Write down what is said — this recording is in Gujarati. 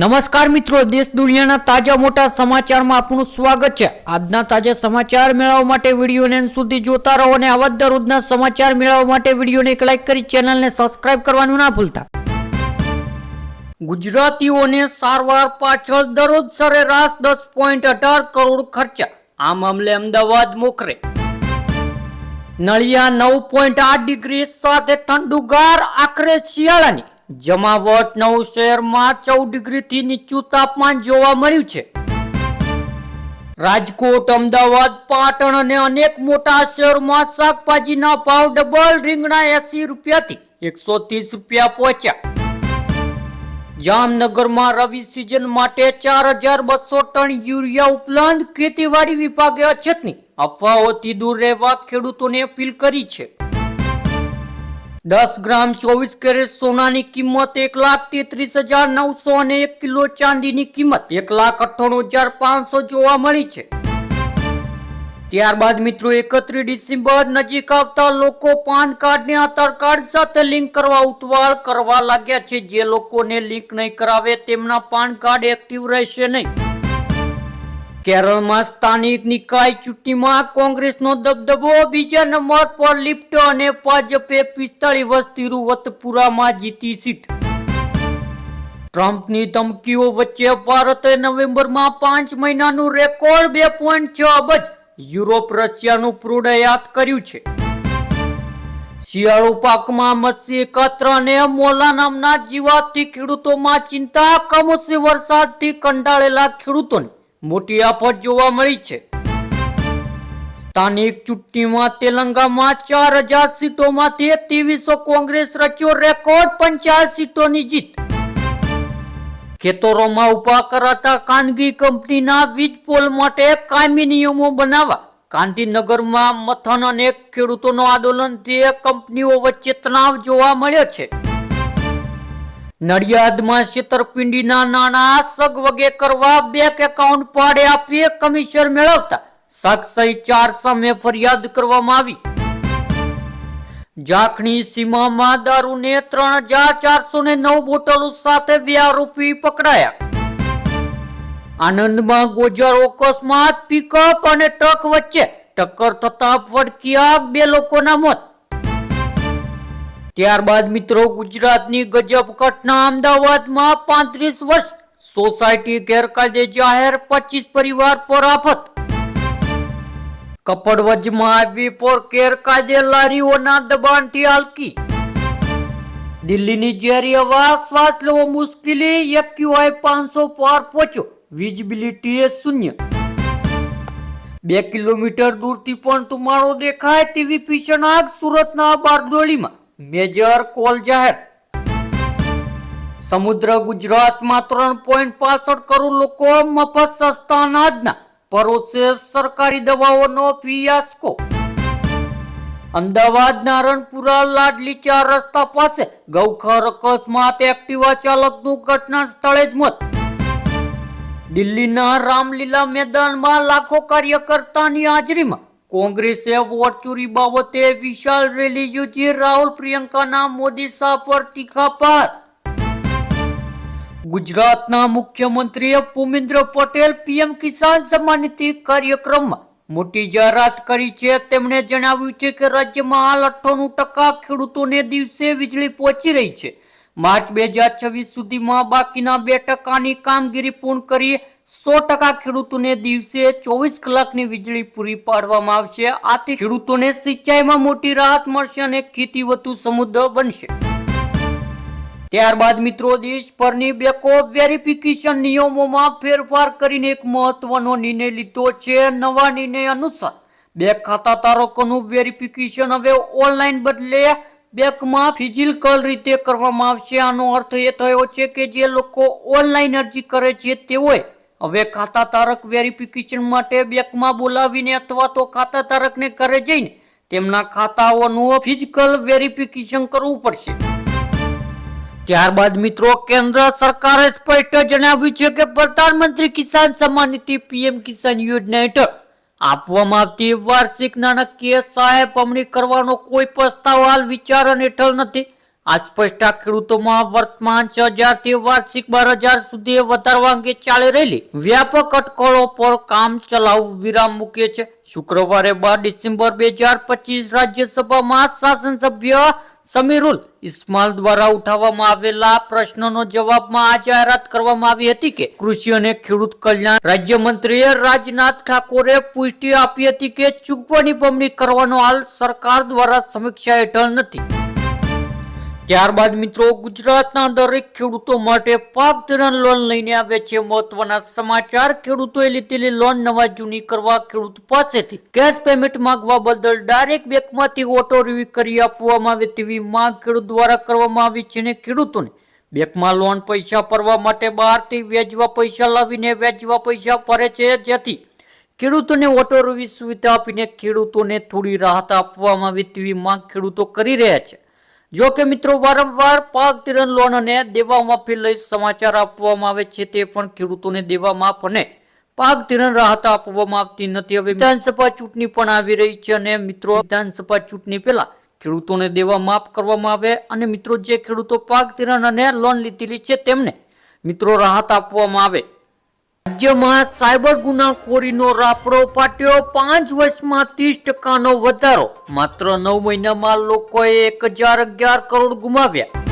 નમસ્કાર મિત્રો, દેશ દુનિયાના તાજા મોટા સમાચારમાં આપનું સ્વાગત છે. આજના તાજા સમાચાર મેળવવા માટે વિડીયોને સુધી જોતા રહો અને આવા દરરોજના સમાચાર મેળવવા માટે વિડીયોને એક લાઈક કરી ચેનલને સબસ્ક્રાઇબ કરવાનું ના ભૂલતા. ગુજરાતીઓને સારવાર પાછળ દરરોજ સરેરાશ દસ પોઈન્ટ અઢાર કરોડ ખર્ચા. આ મામલે અમદાવાદ મોખરે. નળિયા નવ પોઈન્ટ આઠ ડિગ્રી સાથે ઠંડુગાર આખરે શિયાળાની. જમાવટ નવ શહેરમાં ચૌદ ડિગ્રીથી નીચું તાપમાન જોવા મળ્યું છે. રાજકોટ, અમદાવાદ, પાટણ અને અનેક મોટા શહેરોમાં શાકભાજીના ભાવ ડબલ રીંગણા એસી રૂપિયાથી એકસો ત્રીસ રૂપિયા પહોંચ્યા. જામનગરમાં રવિ સિઝન માટે ચાર હજાર બસો ટન યુરિયા ઉપલબ્ધ, ખેતીવાડી વિભાગે અછતની અફવાઓથી દૂર રહેવા ખેડૂતોને અપીલ કરી છે. દસ ગ્રામ ચોવીસ કેરેટ સોનાની કિંમત એક લાખ તેત્રીસ હજાર નવસો અને એક કિલો ચાંદીની કિંમત એક લાખ અઠ્ઠાણું હજાર પાંચસો જોવા મળી છે. ત્યારબાદ મિત્રો એકત્રીસ ડિસેમ્બર નજીક આવતા લોકો પાન કાર્ડને આધાર કાર્ડ સાથે લિંક કરવા ઉતવાળ કરવા લાગ્યા છે. જે લોકોને લિંક નહીં કરાવે તેમના પાન કાર્ડ એક્ટિવ રહેશે નહીં. કેરળમાં સ્થાનિક નિકાય ચૂંટણીમાં કોંગ્રેસનો દબદબો, બીજા નંબર પર લિપ્ટો અને ભાજપે પિસ્તાળીસ વર્ષ તિરુવતપુરામાં જીતી સીટ. ટ્રમ્પની ધમકીઓ વચ્ચે ભારતે નવેમ્બરમાં પાંચ મહિનાનું રેકોર્ડ બે પોઈન્ટ છ અબજ યુરોપ રશિયાનું પ્રૂડ આયાત કર્યું છે. શિયાળુ પાકમાં મત્સ્ય કત્ર અને મોલા નામના જીવાતથી ખેડૂતોમાં ચિંતા, કમોસમી વરસાદથી કંટાળેલા ખેડૂતોને મોટી આફત જોવા મળી છે. સ્થાનિક ચૂંટણીમાં તેલંગામાં ચાર હજાર સીટોમાંથી ત્રેવીસો કોંગ્રેસ રચ્યો રેકોર્ડ પંચાયત સીટોની જીત. ખેતરોમાં ઊભા કરાતા ખાનગી કંપનીના વીજ પોલ માટે કાયમી નિયમો બનાવવા. ગાંધીનગરમાં મથન અને ખેડૂતોનો આંદોલનથી કંપનીઓ વચ્ચે તણાવ જોવા મળ્યો છે. નડિયાદમાં છેતરપિંડીના નાણાં સગવગે કરવા બેંક એકાઉન્ટ પાડે આપી કમિશન મેળવતા. સાક્ષી ચાર સામે ફરિયાદ કરવામાં આવી. જાખણી સીમામાં દારૂને ત્રણ હજાર ચારસો ને નવ બોટલો સાથે બે આરોપી પકડાયા. આનંદમાં ગોજર અકસ્માત પિકઅપ અને ટ્રક વચ્ચે ટક્કર થતા ફડક્યા બે લોકોના મોત. ત્યારબાદ મિત્રો, ગુજરાતની ગજબ ઘટના અમદાવાદમાં પાંત્રીસ વર્ષ, સોસાયટી ગેરકાયદે જાહેર, પચીસ પરિવાર પર આફત. કપડવજમાં આવી પર ગેરકાયદે લારીઓના દબાણથી હાલકી. દિલ્હીની ઝેરી હવા, શ્વાસ લેવો મુશ્કેલી એક્યુઆઈ પાંચસો પાર પહોંચ્યો, વિજિબિલિટી શૂન્ય. બે કિલોમીટર દૂરથી પણ ધુમાડો દેખાય તેવી ભીષણ આગ સુરતના બારડોલીમાં. મેજર કોલ જાહેર. સમુદ્ર ગુજરાતમાં ત્રણ પોઈન્ટ પાસઠ કરોડ લોકો મફત સસ્તા અનાજના પરોસે સરકારી દવાઓનો ફિયાસ્કો. અમદાવાદ નારણપુરા લાડલી ચાર રસ્તા પાસે ગૌખર અકસ્માત એક્ટિવા ચાલકનું ઘટના સ્થળે જ મોત. દિલ્હીના રામલીલા મેદાનમાં લાખો કાર્યકર્તાની હાજરીમાં કોંગ્રેસે વોટ ચોરી બાબતે વિશાળ રેલી યોજી રાહુલ પ્રિયંકાના મોદી શાહ પર પાર. ગુજરાતના મુખ્યમંત્રી ભૂમિન્દ્ર પટેલ પીએમ કિસાન સન્માન નિધિ કાર્યક્રમમાં મોટી જાહેરાત કરી છે. તેમણે જણાવ્યું છે કે રાજ્યમાં હાલ અઠ્ઠાણું ટકા ખેડૂતોને દિવસે વીજળી પહોંચી રહી છે. માર્ચ બે હજાર છવ્વીસ સુધીમાં બાકીના બે ટકાની કામગીરી પૂર્ણ કરી સો ટકા ખેડૂતોને દિવસે ચોવીસ કલાકની વીજળી પૂરી પાડવામાં આવશે. આથી ખેડૂતોને સિંચાઈમાં મોટી રાહત મળશે અને ખેતી વધુ સમૃદ્ધ બનશે. ત્યારબાદ મિત્રો, દેશભરની બેકો વેરિફિકેશન નિયમોમાં ફેરફાર કરીને એક મહત્વનો નિર્ણય લીધો છે. નવા નિર્ણય અનુસાર બેંક ખાતા ધારકોનું વેરિફિકેશન હવે ઓનલાઈન બદલે બેંકમાં ફિઝિકલ રીતે કરવામાં આવશે. આનો અર્થ એ થયો છે કે જે લોકો ઓનલાઈન અરજી કરે છે, તેઓએ હવે ખાતા ધારક વેરિફિકેશન માટે બેંકમાં બોલાવીને અથવા તો ખાતા ધારકને ઘરે જઈને તેમના ખાતાઓનું ફિઝિકલ વેરિફિકેશન કરવું પડશે. ત્યારબાદ મિત્રો, કેન્દ્ર સરકારે સ્પષ્ટ જણાવ્યું છે કે પ્રધાનમંત્રી કિસાન સન્માન નિધિ પીએમ કિસાન યોજના હેઠળ આપવામાં આવતી વાર્ષિક નાણાકીય સહાય પમણી કરવાનો કોઈ પ્રસ્તાવ હાલ વિચારણ હેઠળ નથી. આ સ્પષ્ટતા ખેડૂતોમાં વર્તમાન છ હજારથી વાર્ષિક બાર હજાર સુધી વધારવા અંગે ચાલી રહેલી વ્યાપક અટકળો પર કામ ચલાવ વિરામ મૂકે છે. શુક્રવારે બાર ડિસેમ્બર બે હજાર પચીસ રાજ્યસભામાં શાસન સભ્ય સમીરુલ ઇસ્માલ દ્વારા ઉઠાવવામાં આવેલા પ્રશ્નનો જવાબમાં આ જાહેરાત કરવામાં આવી હતી કે કૃષિ અને ખેડૂત કલ્યાણ રાજ્યમંત્રીએ રાજનાથ ઠાકોરે પુષ્ટિ આપી હતી કે ચૂકવણી બમણી કરવાનો હાલ સરકાર દ્વારા સમીક્ષા હેઠળ નથી. ત્યારબાદ મિત્રો, ગુજરાતના દરેક ખેડૂતો માટે પાક ધિરાણ લોન લઈને આવે છે. મહત્વના સમાચાર, ખેડૂતોએ લીધેલી લોન નવા જૂની કરવા ખેડૂત પાસેથી કેશ પેમેન્ટ માંગવા બદલ ડાયરેક્ટ બેંકમાંથી ઓટો રિવ્યુ કરી આપવામાં આવે તેવી માંગ ખેડૂત દ્વારા કરવામાં આવી છે અને ખેડૂતોને બેંકમાં લોન પૈસા ભરવા માટે બહારથી વ્યાજવા પૈસા લાવીને વ્યાજવા પૈસા ભરે છે. જેથી ખેડૂતોને ઓટો રિવ્યુ સુવિધા આપીને ખેડૂતોને થોડી રાહત આપવામાં આવે તેવી માંગ ખેડૂતો કરી રહ્યા છે. જો કે મિત્રો, વારંવાર પાક ધિરાણ લોન અને દેવા માફી લઈ સમાચાર આપવામાં આવે છે, તે પણ ખેડૂતોને દેવા માફ અને પાક ધિરાણ રાહત આપવામાં આવતી નથી. હવે વિધાનસભા ચૂંટણી પણ આવી રહી છે અને મિત્રો, વિધાનસભા ચૂંટણી પહેલા ખેડૂતોને દેવા માફ કરવામાં આવે અને મિત્રો, જે ખેડૂતો પાક ધિરાણ અને લોન લીધેલી છે, તેમને મિત્રો રાહત આપવામાં આવે. રાજ્યમાં સાયબર ગુનાખોરીનો રાપડો પાટ્યો પાંચ વર્ષમાં ત્રીસ ટકાનો વધારો. માત્ર નવ મહિનામાં લોકોએ એક હજાર અગિયાર કરોડ ગુમાવ્યા.